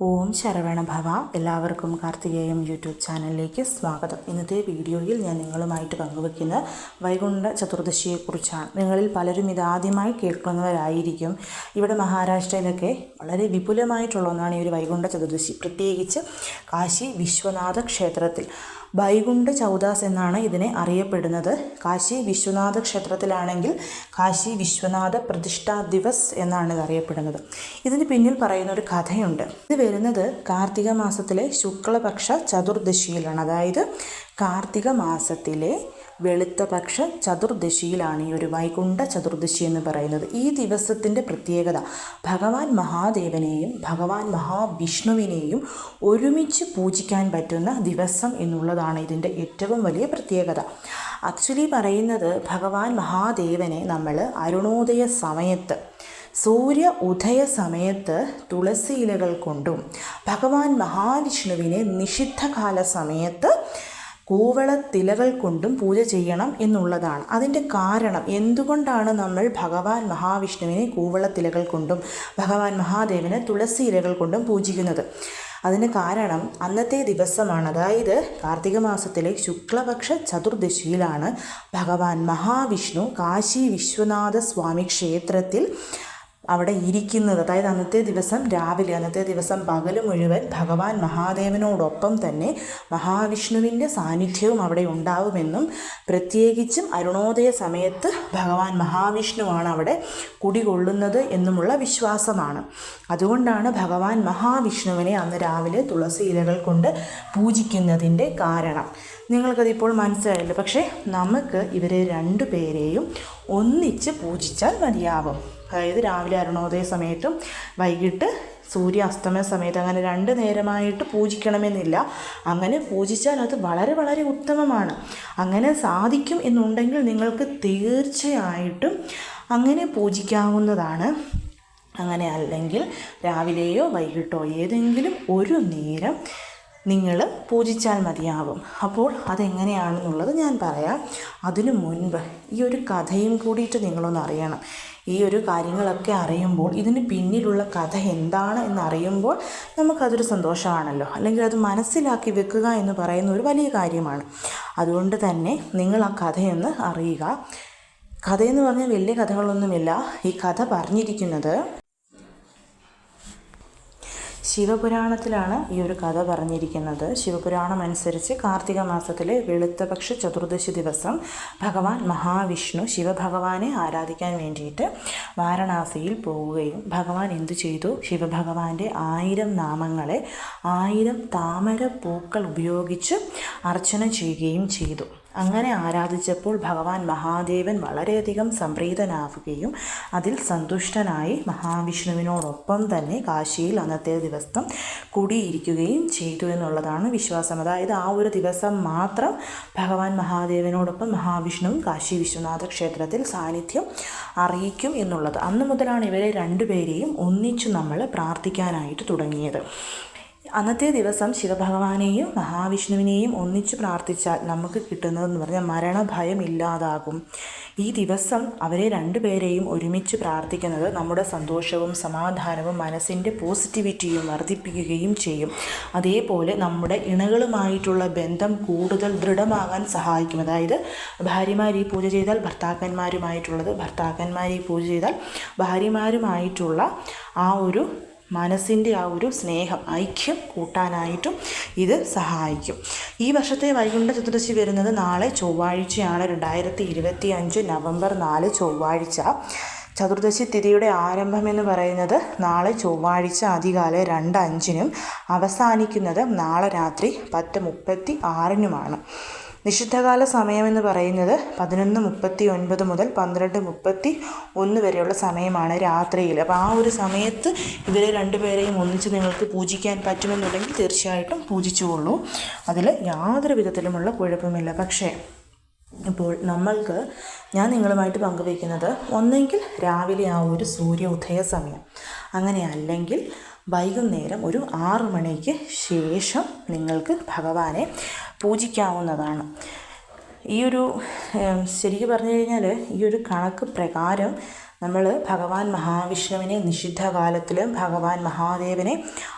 ഓം ശരവണ ഭവ. എല്ലാവർക്കും കാർത്തികേയം യൂട്യൂബ് ചാനലിലേക്ക് സ്വാഗതം. ഇന്നത്തെ വീഡിയോയിൽ ഞാൻ നിങ്ങളുമായിട്ട് പങ്കുവയ്ക്കുന്ന വൈകുണ്ഠ ചതുർദശിയെക്കുറിച്ചാണ്. നിങ്ങളിൽ പലരും ഇതാദ്യമായി കേൾക്കുന്നവരായിരിക്കും. ഇവിടെ മഹാരാഷ്ട്രയിലൊക്കെ വളരെ വിപുലമായിട്ടുള്ള ഒന്നാണ് ഈ ഒരു വൈകുണ്ഠ ചതുർദശി. പ്രത്യേകിച്ച് കാശി വിശ്വനാഥ ക്ഷേത്രത്തിൽ. വൈകുണ്ഠ ചൗദാസ് എന്നാണ് ഇതിനെ അറിയപ്പെടുന്നത്. കാശി വിശ്വനാഥ ക്ഷേത്രത്തിലാണെങ്കിൽ കാശി വിശ്വനാഥ പ്രതിഷ്ഠാ ദിവസ് എന്നാണ് ഇത് അറിയപ്പെടുന്നത്. ഇതിന് പിന്നിൽ പറയുന്ന ഒരു കഥയുണ്ട്. ഇത് വരുന്നത് കാർത്തിക മാസത്തിലെ ശുക്ലപക്ഷ ചതുർദശിയിലാണ്. അതായത് കാർത്തിക മാസത്തിലെ വെളുത്തപക്ഷ ചതുർദശിയിലാണ് ഈ ഒരു വൈകുണ്ഠ ചതുർദശി എന്ന് പറയുന്നത്. ഈ ദിവസത്തിന്റെ പ്രത്യേകത ഭഗവാൻ മഹാദേവനെയും ഭഗവാൻ മഹാവിഷ്ണുവിനെയും ഒരുമിച്ച് പൂജിക്കാൻ പറ്റുന്ന ദിവസം എന്നുള്ളതാണ് ഇതിന്റെ ഏറ്റവും വലിയ പ്രത്യേകത. ആക്ച്വലി പറയുന്നത് ഭഗവാൻ മഹാദേവനെ നമ്മൾ അരുണോദയ സമയത്ത് സൂര്യ ഉദയ സമയത്ത് തുളസി ഇലകൾ കൊണ്ടും ഭഗവാൻ മഹാവിഷ്ണുവിനെ നിഷിദ്ധകാല സമയത്ത് കൂവളത്തിലകൾ കൊണ്ടും പൂജ ചെയ്യണം എന്നുള്ളതാണ്. അതിന്റെ കാരണം എന്തുകൊണ്ടാണ് നമ്മൾ ഭഗവാൻ മഹാവിഷ്ണുവിനെ കൂവളത്തിലകൾ കൊണ്ടും ഭഗവാൻ മഹാദേവനെ തുളസി ഇലകൾ കൊണ്ടും പൂജിക്കുന്നത്? അതിന് കാരണം അന്നത്തെ ദിവസമാണ്. അതായത് കാർത്തിക മാസത്തിലെ ശുക്ലപക്ഷ ചതുർദശിയിലാണ് ഭഗവാൻ മഹാവിഷ്ണു കാശി വിശ്വനാഥ സ്വാമി ക്ഷേത്രത്തിൽ അവിടെ ഇരിക്കുന്നത്. അതായത് അന്നത്തെ ദിവസം രാവിലെ അന്നത്തെ ദിവസം പകൽ മുഴുവൻ ഭഗവാൻ മഹാദേവനോടൊപ്പം തന്നെ മഹാവിഷ്ണുവിന്റെ സാന്നിധ്യവും അവിടെ ഉണ്ടാവുമെന്നും പ്രത്യേകിച്ചും അരുണോദയ സമയത്ത് ഭഗവാൻ മഹാവിഷ്ണുവാണ് അവിടെ കുടികൊള്ളുന്നത് എന്നുമുള്ള വിശ്വാസമാണ്. അതുകൊണ്ടാണ് ഭഗവാൻ മഹാവിഷ്ണുവിനെ അന്ന് രാവിലെ തുളസി ഇലകൾ കൊണ്ട് പൂജിക്കുന്നതിന്റെ കാരണം. നിങ്ങൾക്കതിപ്പോൾ മനസ്സിലായില്ല? പക്ഷേ നമുക്ക് ഇവരെ രണ്ടു പേരെയും ഒന്നിച്ച് പൂജിച്ചാൽ മതിയാവും. അതായത് രാവിലെ അരുണോദയ സമയത്തും വൈകിട്ട് സൂര്യ അസ്തമയ സമയത്ത് അങ്ങനെ രണ്ട് നേരമായിട്ട് പൂജിക്കണമെന്നില്ല. അങ്ങനെ പൂജിച്ചാൽ അത് വളരെ വളരെ ഉത്തമമാണ്. അങ്ങനെ സാധിക്കും എന്നുണ്ടെങ്കിൽ നിങ്ങൾക്ക് തീർച്ചയായിട്ടും അങ്ങനെ പൂജിക്കാവുന്നതാണ്. അങ്ങനെ അല്ലെങ്കിൽ രാവിലെയോ വൈകിട്ടോ ഏതെങ്കിലും ഒരു നേരം നിങ്ങൾ പൂജിച്ചാൽ മതിയാവും. അപ്പോൾ അതെങ്ങനെയാണെന്നുള്ളത് ഞാൻ പറയാം. അതിനു മുൻപ് ഈ ഒരു കഥയും കൂടിയിട്ട് നിങ്ങളൊന്ന് അറിയണം. ഈ ഒരു കാര്യങ്ങളൊക്കെ അറിയുമ്പോൾ ഇതിന് പിന്നിലുള്ള കഥ എന്താണ് എന്നറിയുമ്പോൾ നമുക്കതൊരു സന്തോഷമാണല്ലോ. അല്ലെങ്കിൽ അത് മനസ്സിലാക്കി വെക്കുക എന്ന് പറയുന്ന ഒരു വലിയ കാര്യമാണ്. അതുകൊണ്ട് തന്നെ നിങ്ങൾ ആ കഥയൊന്ന് അറിയുക. കഥയെന്ന് പറഞ്ഞാൽ വലിയ കഥകളൊന്നുമില്ല. ഈ കഥ പറഞ്ഞിരിക്കുന്നത് ശിവപുരാണത്തിലാണ് ഈ ഒരു കഥ പറഞ്ഞിരിക്കുന്നത്. ശിവപുരാണം അനുസരിച്ച് കാർത്തിക മാസത്തിലെ വെളുത്തപക്ഷ ചതുർദശി ദിവസം ഭഗവാൻ മഹാവിഷ്ണു ശിവഭഗവാനെ ആരാധിക്കാൻ വേണ്ടിയിട്ട് വാരണാസിയിൽ പോവുകയും ഭഗവാൻ എന്തു ചെയ്തു? ശിവഭഗവാന്റെ ആയിരം നാമങ്ങളെ ആയിരം താമര പൂക്കൾ ഉപയോഗിച്ച് അർച്ചന ചെയ്യുകയും ചെയ്തു. അങ്ങനെ ആരാധിച്ചപ്പോൾ ഭഗവാൻ മഹാദേവൻ വളരെയധികം സംപ്രീതനാവുകയും അതിൽ സന്തുഷ്ടനായി മഹാവിഷ്ണുവിനോടൊപ്പം തന്നെ കാശിയിൽ അന്നത്തെ ദിവസം കുടിയിരിക്കുകയും ചെയ്തു എന്നുള്ളതാണ് വിശ്വാസം. അതായത് ആ ഒരു ദിവസം മാത്രം ഭഗവാൻ മഹാദേവനോടൊപ്പം മഹാവിഷ്ണുവും കാശി വിശ്വനാഥ ക്ഷേത്രത്തിൽ സാന്നിധ്യം അറിയിക്കും എന്നുള്ളത്. അന്ന് മുതലാണ് ഇവരെ രണ്ടുപേരെയും ഒന്നിച്ചു നമ്മൾ പ്രാർത്ഥിക്കാനായിട്ട് തുടങ്ങിയത്. അന്നത്തെ ദിവസം ശിവഭഗവാനെയും മഹാവിഷ്ണുവിനെയും ഒന്നിച്ച് പ്രാർത്ഥിച്ചാൽ നമുക്ക് കിട്ടുന്നതെന്ന് പറഞ്ഞാൽ മരണഭയം ഇല്ലാതാകും. ഈ ദിവസം അവരെ രണ്ടുപേരെയും ഒരുമിച്ച് പ്രാർത്ഥിക്കുന്നത് നമ്മുടെ സന്തോഷവും സമാധാനവും മനസ്സിന്റെ പോസിറ്റിവിറ്റിയും വർദ്ധിപ്പിക്കുകയും ചെയ്യും. അതേപോലെ നമ്മുടെ ഇണകളുമായിട്ടുള്ള ബന്ധം കൂടുതൽ ദൃഢമാകാൻ സഹായിക്കും. അതായത് ഭാര്യമാർ ഈ പൂജ ചെയ്താൽ ഭർത്താക്കന്മാരുമായിട്ടുള്ളത് ഭർത്താക്കന്മാർ ഈ പൂജ ചെയ്താൽ ഭാര്യമാരുമായിട്ടുള്ള ആ ഒരു മനസ്സിന്റെ ആ ഒരു സ്നേഹം ഐക്യം കൂട്ടാനായിട്ടും ഇത് സഹായിക്കും. ഈ വർഷത്തെ വൈകുണ്ഠ ചതുർദശി വരുന്നത് നാളെ ചൊവ്വാഴ്ചയാണ് രണ്ടായിരത്തി ഇരുപത്തി അഞ്ച് നവംബർ നാല് ചൊവ്വാഴ്ച. ചതുർദശി തിഥിയുടെ ആരംഭം എന്ന് പറയുന്നത് നാളെ ചൊവ്വാഴ്ച അധികാല രണ്ട് അഞ്ചിനും അവസാനിക്കുന്നത് നാളെ രാത്രി പത്ത് മുപ്പത്തി ആറിനുമാണ് നിഷിദ്ധകാല സമയമെന്ന് പറയുന്നത് പതിനൊന്ന് മുപ്പത്തി ഒൻപത് മുതൽ പന്ത്രണ്ട് മുപ്പത്തി ഒന്ന് വരെയുള്ള സമയമാണ് രാത്രിയിൽ. അപ്പോൾ ആ ഒരു സമയത്ത് ഇവരെ രണ്ടുപേരെയും ഒന്നിച്ച് നിങ്ങൾക്ക് പൂജിക്കാൻ പറ്റുമെന്നുണ്ടെങ്കിൽ തീർച്ചയായിട്ടും പൂജിച്ചുകൊള്ളൂ. അതിൽ യാതൊരു വിധത്തിലുമുള്ള കുഴപ്പമില്ല. പക്ഷേ ഇപ്പോൾ നമ്മൾക്ക് ഞാൻ നിങ്ങളുമായിട്ട് പങ്കുവയ്ക്കുന്നത് ഒന്നെങ്കിൽ രാവിലെ ആ ഒരു സൂര്യ ഉദയ സമയം. അങ്ങനെ അല്ലെങ്കിൽ വൈകുന്നേരം ഒരു ആറു മണിക്ക് ശേഷം നിങ്ങൾക്ക് ഭഗവാനെ പൂജിക്കാവുന്നതാണ്. ഈ ഒരു ശരിക്കും പറഞ്ഞു കഴിഞ്ഞാൽ ഈ ഒരു കണക്ക് പ്രകാരം നമ്മൾ ഭഗവാൻ മഹാവിഷ്ണുവിനെ നിഷിദ്ധകാലത്തിൽ ഭഗവാൻ മഹാദേവനെ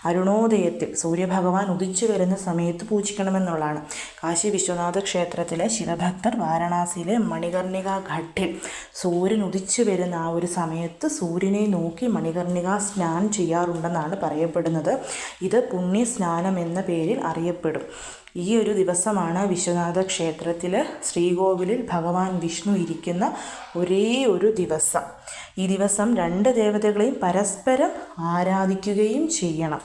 അരുണോദയത്തിൽ സൂര്യഭഗവാൻ ഉദിച്ചു വരുന്ന സമയത്ത് പൂജിക്കണമെന്നുള്ളതാണ്. കാശി വിശ്വനാഥ ക്ഷേത്രത്തിലെ ശിവഭക്തർ വാരണാസിയിലെ മണികർണിക ഘട്ടിൽ സൂര്യൻ ഉദിച്ചു വരുന്ന ആ ഒരു സമയത്ത് സൂര്യനെ നോക്കി മണികർണിക സ്നാനം ചെയ്യാറുണ്ടെന്നാണ് പറയപ്പെടുന്നത്. ഇത് പുണ്യ സ്നാനം എന്ന പേരിൽ അറിയപ്പെടും. ഈ ഒരു ദിവസമാണ് വിശ്വനാഥ ക്ഷേത്രത്തിൽ ശ്രീകോവിലിൽ ഭഗവാൻ വിഷ്ണു ഇരിക്കുന്ന ഒരേ ഒരു ദിവസം. ഈ ദിവസം രണ്ട് ദേവതകളെയും പരസ്പരം ആരാധിക്കുകയും ചെയ്യണം.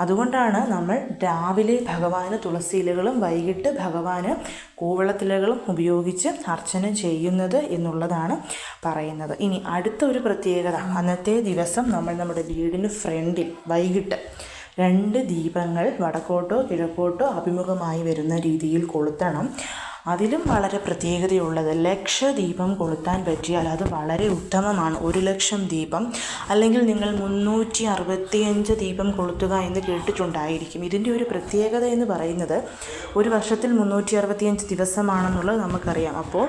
അതുകൊണ്ടാണ് നമ്മൾ രാവിലെ ഭഗവാന് തുളസിയിലകളും വൈകിട്ട് ഭഗവാന് കൂവളത്തിലകളും ഉപയോഗിച്ച് അർച്ചന ചെയ്യുന്നത് എന്നുള്ളതാണ് പറയുന്നത്. ഇനി അടുത്ത ഒരു പ്രത്യേകത. അന്നത്തെ ദിവസം നമ്മൾ നമ്മുടെ വീടിന് ഫ്രണ്ടിൽ വൈകിട്ട് രണ്ട് ദീപങ്ങൾ വടക്കോട്ടോ കിഴക്കോട്ടോ അഭിമുഖമായി വരുന്ന രീതിയിൽ കൊളുത്തണം. അതിലും വളരെ പ്രത്യേകതയുള്ളത് ലക്ഷദീപം കൊളുത്താൻ പറ്റിയാൽ അത് വളരെ ഉത്തമമാണ്. ഒരു ലക്ഷം ദീപം. അല്ലെങ്കിൽ നിങ്ങൾ മുന്നൂറ്റി അറുപത്തിയഞ്ച് ദീപം കൊളുത്തുക എന്ന് കേട്ടിട്ടുണ്ടായിരിക്കും. ഇതിന്റെ ഒരു പ്രത്യേകത എന്ന് പറയുന്നത് ഒരു വർഷത്തിൽ മുന്നൂറ്റി അറുപത്തിയഞ്ച് ദിവസമാണെന്നുള്ളത് നമുക്കറിയാം. അപ്പോൾ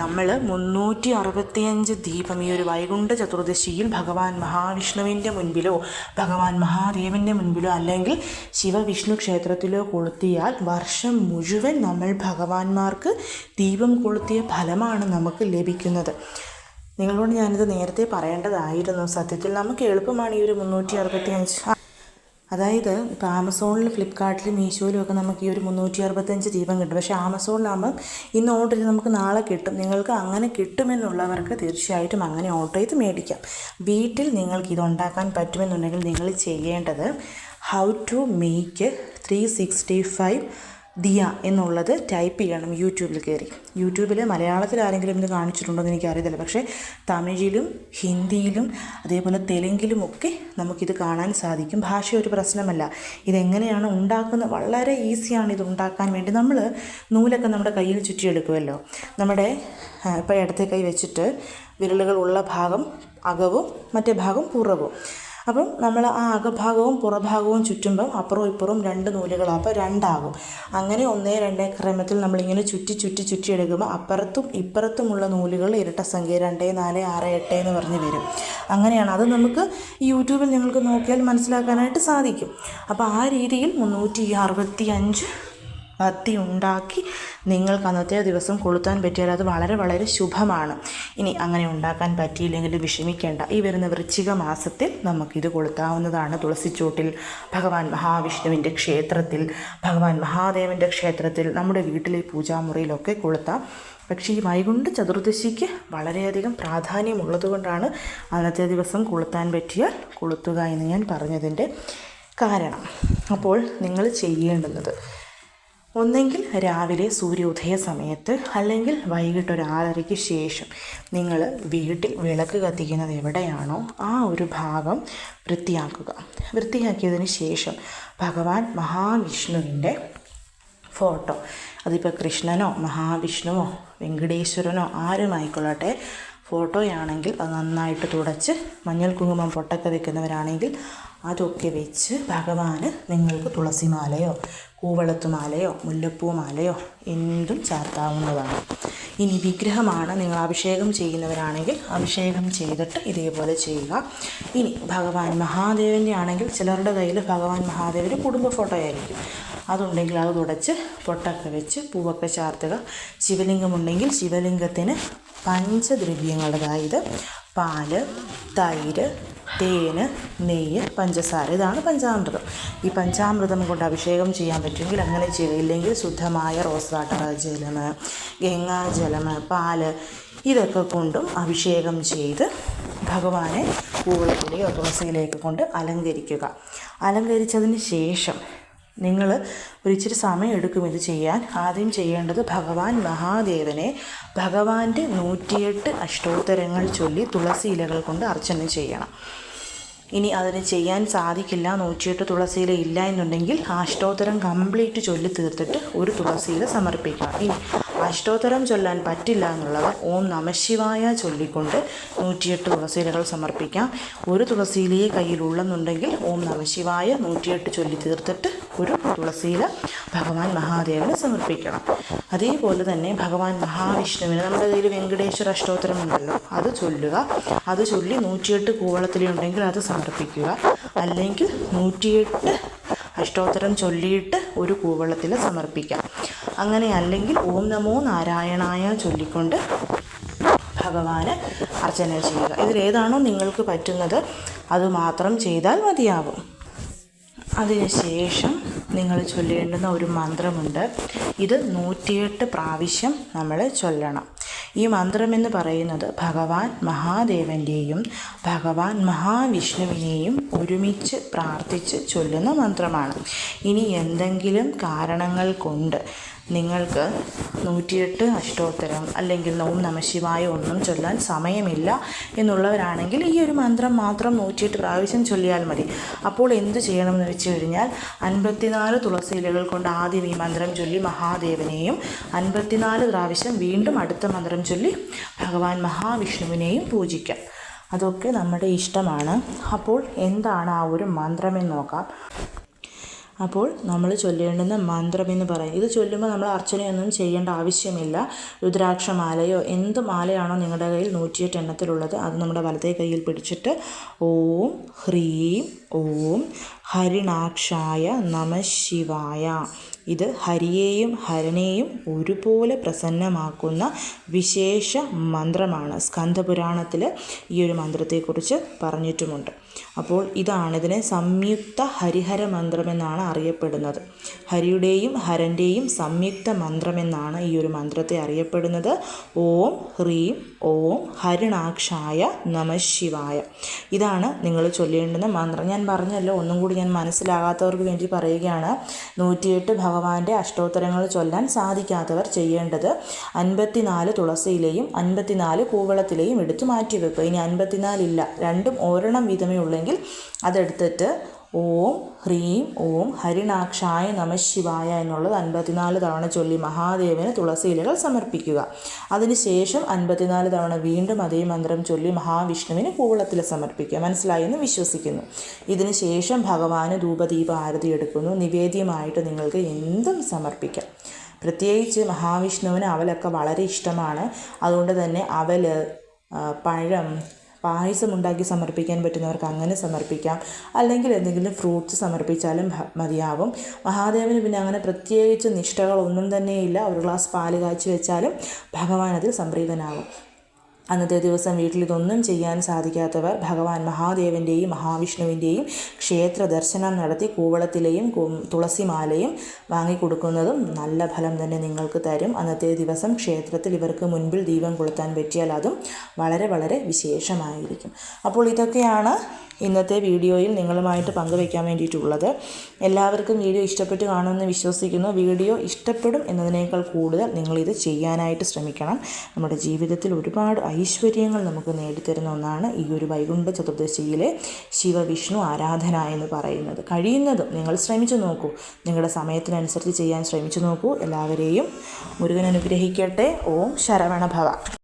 നമ്മൾ മുന്നൂറ്റി അറുപത്തിയഞ്ച് ദീപം ഈ ഒരു വൈകുണ്ഠ ചതുർദശിയിൽ ഭഗവാൻ മഹാവിഷ്ണുവിന്റെ മുൻപിലോ ഭഗവാൻ മഹാദേവന്റെ മുൻപിലോ അല്ലെങ്കിൽ ശിവവിഷ്ണു ക്ഷേത്രത്തിലോ കൊളുത്തിയാൽ വർഷം മുഴുവൻ നമ്മൾ ഭഗവാന്മാർക്ക് ദീപം കൊളുത്തിയ ഫലമാണ് നമുക്ക് ലഭിക്കുന്നത്. നിങ്ങളോട് ഞാനിത് നേരത്തെ പറയേണ്ടതായിരുന്നു. സത്യത്തിൽ നമുക്ക് എളുപ്പമാണ് ഈ ഒരു മുന്നൂറ്റി അറുപത്തി അഞ്ച് അതായത് ഇപ്പോൾ ആമസോണിൽ ഫ്ലിപ്കാർട്ടിലും മീഷോയിലും ഒക്കെ നമുക്ക് ഈ ഒരു മുന്നൂറ്റി അറുപത്തഞ്ച് ദീപം കിട്ടും. പക്ഷേ ആമസോണിലാകുമ്പം ഇന്ന് ഓർഡർ ചെയ്ത് നമുക്ക് നാളെ കിട്ടും. നിങ്ങൾക്ക് അങ്ങനെ കിട്ടുമെന്നുള്ളവർക്ക് തീർച്ചയായിട്ടും അങ്ങനെ ഓർഡർ ചെയ്ത് മേടിക്കാം. വീട്ടിൽ നിങ്ങൾക്ക് ഇത് ഉണ്ടാക്കാൻ പറ്റുമെന്നുണ്ടെങ്കിൽ നിങ്ങൾ ചെയ്യേണ്ടത് how to make three sixty five diya എന്നുള്ളത് ടൈപ്പ് ചെയ്യണം യൂട്യൂബിൽ കയറി. യൂട്യൂബിൽ മലയാളത്തിൽ ആരെങ്കിലും ഇത് കാണിച്ചിട്ടുണ്ടോ എന്ന് എനിക്കറിയത്തില്ല. പക്ഷേ തമിഴിലും ഹിന്ദിയിലും അതേപോലെ തെലുങ്കിലും ഒക്കെ നമുക്കിത് കാണാൻ സാധിക്കും. ഭാഷ ഒരു പ്രശ്നമല്ല. ഇതെങ്ങനെയാണ് ഉണ്ടാക്കുന്നത് വളരെ ഈസിയാണ് ഇത് ഉണ്ടാക്കാൻ വേണ്ടി. നമ്മൾ നൂലൊക്കെ നമ്മുടെ കയ്യിൽ ചുറ്റിയെടുക്കുമല്ലോ. നമ്മുടെ ഇപ്പോൾ ഇടത്തെ കൈ വെച്ചിട്ട് വിരലുകൾ ഉള്ള ഭാഗം അകവും മറ്റേ ഭാഗം പുറവും. അപ്പം നമ്മൾ ആ അകഭാഗവും പുറഭാഗവും ചുറ്റുമ്പം അപ്പുറവും ഇപ്പുറവും രണ്ട് നൂലുകളാണ് അപ്പോൾ രണ്ടാകും. അങ്ങനെ ഒന്നേ രണ്ടേ ക്രമത്തിൽ നമ്മളിങ്ങനെ ചുറ്റി ചുറ്റി ചുറ്റി എടുക്കുമ്പോൾ അപ്പുറത്തും ഇപ്പുറത്തുമുള്ള നൂലുകൾ ഇരട്ട സംഖ്യ രണ്ട് നാല് ആറ് എട്ട് എന്ന് പറഞ്ഞ് വരും. അങ്ങനെയാണ്. അത് നമുക്ക് യൂട്യൂബിൽ നിങ്ങൾക്ക് നോക്കിയാൽ മനസ്സിലാക്കാനായിട്ട് സാധിക്കും. അപ്പോൾ ആ രീതിയിൽ മുന്നൂറ്റി അറുപത്തി അഞ്ച് പത്തി ഉണ്ടാക്കി നിങ്ങൾക്ക് അന്നത്തെ ദിവസം കൊളുത്താൻ പറ്റിയാൽ അത് വളരെ വളരെ ശുഭമാണ്. ഇനി അങ്ങനെ ഉണ്ടാക്കാൻ പറ്റിയില്ലെങ്കിൽ വിഷമിക്കേണ്ട. ഈ വരുന്ന വൃശ്ചിക മാസത്തിൽ നമുക്കിത് കൊളുത്താവുന്നതാണ് തുളസിച്ചോട്ടിൽ. ഭഗവാൻ മഹാവിഷ്ണുവിന്റെ ക്ഷേത്രത്തിൽ ഭഗവാൻ മഹാദേവന്റെ ക്ഷേത്രത്തിൽ നമ്മുടെ വീട്ടിലെ പൂജാമുറിയിലൊക്കെ കൊളുത്താം. പക്ഷേ ഈ വൈകുണ്ഠ ചതുർദശിക്ക് വളരെയധികം പ്രാധാന്യമുള്ളതുകൊണ്ടാണ് അന്നത്തെ ദിവസം കൊളുത്താൻ പറ്റിയാൽ കൊളുത്തുക എന്ന് ഞാൻ പറഞ്ഞതിന്റെ കാരണം. അപ്പോൾ നിങ്ങൾ ചെയ്യേണ്ടുന്നത് ഒന്നെങ്കിൽ രാവിലെ സൂര്യോദയ സമയത്ത് അല്ലെങ്കിൽ വൈകിട്ട് ഒരു ആറരയ്ക്ക് ശേഷം നിങ്ങൾ വീട്ടിൽ വിളക്ക് കത്തിക്കുന്നത് എവിടെയാണോ ആ ഒരു ഭാഗം വൃത്തിയാക്കുക. വൃത്തിയാക്കിയതിന് ശേഷം ഭഗവാൻ മഹാവിഷ്ണുവിന്റെ ഫോട്ടോ അതിപ്പോൾ കൃഷ്ണനോ മഹാവിഷ്ണുവോ വെങ്കടേശ്വരനോ ആരുമായിക്കൊള്ളട്ടെ ഫോട്ടോയാണെങ്കിൽ അത് നന്നായിട്ട് തുടച്ച് മഞ്ഞൾ കുങ്കുമം പൊട്ടൊക്കെ വെക്കുന്നവരാണെങ്കിൽ അതൊക്കെ വെച്ച് ഭഗവാന് നിങ്ങൾക്ക് തുളസിമാലയോ കൂവളത്തുമാലയോ മുല്ലപ്പൂമാലയോ എന്തും ചാർത്താവുന്നതാണ്. ഇനി വിഗ്രഹമാണ് നിങ്ങൾ അഭിഷേകം ചെയ്യുന്നവരാണെങ്കിൽ അഭിഷേകം ചെയ്തിട്ട് ഇതേപോലെ ചെയ്യുക. ഇനി ഭഗവാൻ മഹാദേവന്റെ ആണെങ്കിൽ ചിലരുടെ കയ്യിൽ ഭഗവാൻ മഹാദേവന്റെ കുടുംബ ഫോട്ടോ ആയിരിക്കും അതുണ്ടെങ്കിൽ അത് തുടച്ച് പൊട്ടൊക്കെ വെച്ച് പൂവൊക്കെ ചാർത്തുക. ശിവലിംഗമുണ്ടെങ്കിൽ ശിവലിംഗത്തിന് പഞ്ചദ്രവ്യങ്ങൾ അതായത് പാൽ തൈര് തേന് നെയ്യ് പഞ്ചസാര. ഇതാണ് പഞ്ചാമൃതം. ഈ പഞ്ചാമൃതം കൊണ്ട് അഭിഷേകം ചെയ്യാൻ പറ്റുമെങ്കിൽ അങ്ങനെ ചെയ്യില്ലെങ്കിൽ ശുദ്ധമായ റോസ് വാട്ടർ ജലം ഗംഗാജലം പാൽ ഇതൊക്കെ കൊണ്ടും അഭിഷേകം ചെയ്ത് ഭഗവാനെ പൂവളത്തിലെയോ തുളസിയിലേക്ക് കൊണ്ട് അലങ്കരിക്കുക. അലങ്കരിച്ചതിന് ശേഷം നിങ്ങൾ ഒരിച്ചിരി സമയം എടുക്കും ഇത് ചെയ്യാൻ. ആദ്യം ചെയ്യേണ്ടത് ഭഗവാൻ മഹാദേവനെ ഭഗവാന്റെ നൂറ്റിയെട്ട് അഷ്ടോത്തരങ്ങൾ ചൊല്ലി തുളസി ഇലകൾ കൊണ്ട് അർച്ചന ചെയ്യണം. ഇനി അതിന് ചെയ്യാൻ സാധിക്കില്ല നൂറ്റിയെട്ട് തുളസിയില ഇല്ല എന്നുണ്ടെങ്കിൽ ആ അഷ്ടോത്തരം കംപ്ലീറ്റ് ചൊല്ലി തീർത്തിട്ട് ഒരു തുളസിയില സമർപ്പിക്കണം. ഇനി അഷ്ടോത്തരം ചൊല്ലാൻ പറ്റില്ല എന്നുള്ളത് ഓം നമശിവായ ചൊല്ലിക്കൊണ്ട് നൂറ്റിയെട്ട് തുളസിയിലകൾ സമർപ്പിക്കാം. ഒരു തുളസിയിലയെ കയ്യിലുള്ളെന്നുണ്ടെങ്കിൽ ഓം നമശിവായ നൂറ്റിയെട്ട് ചൊല്ലി തീർത്തിട്ട് ഒരു തുളസിയില ഭഗവാൻ മഹാദേവന് സമർപ്പിക്കണം. അതേപോലെ തന്നെ ഭഗവാൻ മഹാവിഷ്ണുവിന് നമ്മുടെ കയ്യിൽ വെങ്കടേശ്വര അഷ്ടോത്തരം ഉണ്ടല്ലോ അത് ചൊല്ലുക. അത് ചൊല്ലി നൂറ്റിയെട്ട് കൂവളത്തിലുണ്ടെങ്കിൽ അത് സമർപ്പിക്കുക. അല്ലെങ്കിൽ നൂറ്റിയെട്ട് അഷ്ടോത്തരം ചൊല്ലിയിട്ട് ഒരു കൂവളത്തിൽ സമർപ്പിക്കാം. അങ്ങനെ അല്ലെങ്കിൽ ഓം നമോ നാരായണായ ചൊല്ലിക്കൊണ്ട് ഭഗവാന് അർച്ചന ചെയ്യുക. ഇതിലേതാണോ നിങ്ങൾക്ക് പറ്റുന്നത് അത് മാത്രം ചെയ്താൽ മതിയാവും. അതിനുശേഷം നിങ്ങൾ ചൊല്ലേണ്ടുന്ന ഒരു മന്ത്രമുണ്ട്. ഇത് നൂറ്റിയെട്ട് പ്രാവശ്യം നമ്മൾ ചൊല്ലണം. ഈ മന്ത്രമെന്ന് പറയുന്നത് ഭഗവാൻ മഹാദേവന്റെയും ഭഗവാൻ മഹാവിഷ്ണുവിനെയും ഒരുമിച്ച് പ്രാർത്ഥിച്ച് ചൊല്ലുന്ന മന്ത്രമാണ്. ഇനി എന്തെങ്കിലും കാരണങ്ങൾ കൊണ്ട് നിങ്ങൾക്ക് നൂറ്റിയെട്ട് അഷ്ടോത്തരം അല്ലെങ്കിൽ നോം നമശിവായ ഒന്നും ചൊല്ലാൻ സമയമില്ല എന്നുള്ളവരാണെങ്കിൽ ഈ ഒരു മന്ത്രം മാത്രം നൂറ്റിയെട്ട് പ്രാവശ്യം ചൊല്ലിയാൽ മതി. അപ്പോൾ എന്ത് ചെയ്യണമെന്ന് വെച്ച് കഴിഞ്ഞാൽ അൻപത്തിനാല് തുളസി ഇലകൾ കൊണ്ട് ആദ്യം ഈ മന്ത്രം ചൊല്ലി മഹാദേവനെയും അൻപത്തിനാല് പ്രാവശ്യം വീണ്ടും അടുത്ത മന്ത്രം ചൊല്ലി ഭഗവാൻ മഹാവിഷ്ണുവിനെയും പൂജിക്കാം. അതൊക്കെ നമ്മുടെ ഇഷ്ടമാണ്. അപ്പോൾ എന്താണ് ആ ഒരു മന്ത്രമെന്ന് നോക്കാം. അപ്പോൾ നമ്മൾ ചൊല്ലേണ്ടുന്ന മന്ത്രം എന്ന് പറയും. ഇത് ചൊല്ലുമ്പോൾ നമ്മൾ അർച്ചനയൊന്നും ചെയ്യേണ്ട ആവശ്യമില്ല. രുദ്രാക്ഷമാലയോ എന്ത് മാലയാണോ നിങ്ങളുടെ കയ്യിൽ നൂറ്റിയെട്ട് എണ്ണത്തിലുള്ളത് അത് നമ്മുടെ വലത്തേ കയ്യിൽ പിടിച്ചിട്ട് ഓം ഹ്രീം ഓം ഹരിണാക്ഷായ നമ ശിവായ. ഇത് ഹരിയെയും ഹരനെയും ഒരുപോലെ പ്രസന്നമാക്കുന്ന വിശേഷ മന്ത്രമാണ്. സ്കന്ധപുരാണത്തിൽ ഈ ഒരു മന്ത്രത്തെക്കുറിച്ച് പറഞ്ഞിട്ടുമുണ്ട്. അപ്പോൾ ഇതാണ് ഇതിനെ സംയുക്ത ഹരിഹര മന്ത്രമെന്നാണ് അറിയപ്പെടുന്നത്. ഹരിയുടെയും ഹരന്റെയും സംയുക്ത മന്ത്രമെന്നാണ് ഈ ഒരു മന്ത്രത്തെ അറിയപ്പെടുന്നത്. ഓം ഹ്രീം ഓം ഹരിണാക്ഷായ നമ ശിവായ. ഇതാണ് നിങ്ങൾ ചൊല്ലേണ്ടുന്ന മന്ത്രം. ഞാൻ പറഞ്ഞല്ലോ ഒന്നും കൂടി ഞാൻ മനസ്സിലാകാത്തവർക്ക് വേണ്ടി പറയുകയാണ്. നൂറ്റിയെട്ട് ഭഗവാന്റെ അഷ്ടോത്തരങ്ങൾ ചൊല്ലാൻ സാധിക്കാത്തവർ ചെയ്യേണ്ടത് അൻപത്തിനാല് തുളസിയിലെയും അൻപത്തിനാല് കൂവളത്തിലെയും എടുത്തു മാറ്റി വെക്കുക ഇനി അൻപത്തിനാലില്ല രണ്ടും ഒരെണ്ണം വീതമേ ഉള്ളെങ്കിൽ അതെടുത്തിട്ട് ഓം ഹ്രീം ഓം ഹരിണാക്ഷായ നമ ശിവായ എന്നുള്ളത് അൻപത്തിനാല് തവണ ചൊല്ലി മഹാദേവന് തുളസിയിലകൾ സമർപ്പിക്കുക. അതിനുശേഷം അൻപത്തിനാല് തവണ വീണ്ടും അതേ മന്ത്രം ചൊല്ലി മഹാവിഷ്ണുവിന് കൂവളത്തിൽ സമർപ്പിക്കുക. മനസ്സിലായെന്ന് വിശ്വസിക്കുന്നു. ഇതിനുശേഷം ഭഗവാന് ധൂപദീപ ആരതി എടുക്കുന്നു. നിവേദ്യമായിട്ട് നിങ്ങൾക്ക് എന്തും സമർപ്പിക്കാം. പ്രത്യേകിച്ച് മഹാവിഷ്ണുവിന് അവലൊക്കെ വളരെ ഇഷ്ടമാണ്. അതുകൊണ്ട് തന്നെ അവൽ പഴം പായസം ഉണ്ടാക്കി സമർപ്പിക്കാൻ പറ്റുന്നവർക്ക് അങ്ങനെ സമർപ്പിക്കാം. അല്ലെങ്കിൽ എന്തെങ്കിലും ഫ്രൂട്ട്സ് സമർപ്പിച്ചാലും മതിയാവും. മഹാദേവന് പിന്നെ അങ്ങനെ പ്രത്യേകിച്ച് നിഷ്ഠകളൊന്നും തന്നെയില്ല. ഒരു ഗ്ലാസ് പാൽ കാച്ചി വെച്ചാലും ഭഗവാൻ അതിൽ സംപ്രീതനാകും. അന്നത്തെ ദിവസം വീട്ടിലിതൊന്നും ചെയ്യാൻ സാധിക്കാത്തവർ ഭഗവാൻ മഹാദേവന്റെയും മഹാവിഷ്ണുവിന്റെയും ക്ഷേത്ര ദർശനം നടത്തി കൂവളത്തിലെയും തുളസിമാലയും വാങ്ങിക്കൊടുക്കുന്നതും നല്ല ഫലം തന്നെ നിങ്ങൾക്ക് തരും. അന്നത്തെ ദിവസം ക്ഷേത്രത്തിൽ ഇവർക്ക് മുൻപിൽ ദീപം കൊളുത്താൻ പറ്റിയാൽ അതും വളരെ വളരെ വിശേഷമായിരിക്കും. അപ്പോൾ ഇതൊക്കെയാണ് ഇന്നത്തെ വീഡിയോയിൽ നിങ്ങളുമായിട്ട് പങ്കുവയ്ക്കാൻ വേണ്ടിയിട്ടുള്ളത്. എല്ലാവർക്കും വീഡിയോ ഇഷ്ടപ്പെട്ട് കാണുമെന്ന് വിശ്വസിക്കുന്നു. വീഡിയോ ഇഷ്ടപ്പെടും എന്നതിനേക്കാൾ കൂടുതൽ നിങ്ങളിത് ചെയ്യാനായിട്ട് ശ്രമിക്കണം. നമ്മുടെ ജീവിതത്തിൽ ഒരുപാട് ഐശ്വര്യങ്ങൾ നമുക്ക് നേടിത്തരുന്ന ഒന്നാണ് ഈ ഒരു വൈകുണ്ഠ ചതുർദശിയിലെ ശിവവിഷ്ണു ആരാധന എന്ന് പറയുന്നത്. കഴിയുന്നതും നിങ്ങൾ ശ്രമിച്ചു നോക്കൂ. നിങ്ങളുടെ സമയത്തിനനുസരിച്ച് ചെയ്യാൻ ശ്രമിച്ചു നോക്കൂ. എല്ലാവരെയും മുരുകൻ അനുഗ്രഹിക്കട്ടെ. ഓം ശരവണഭവ.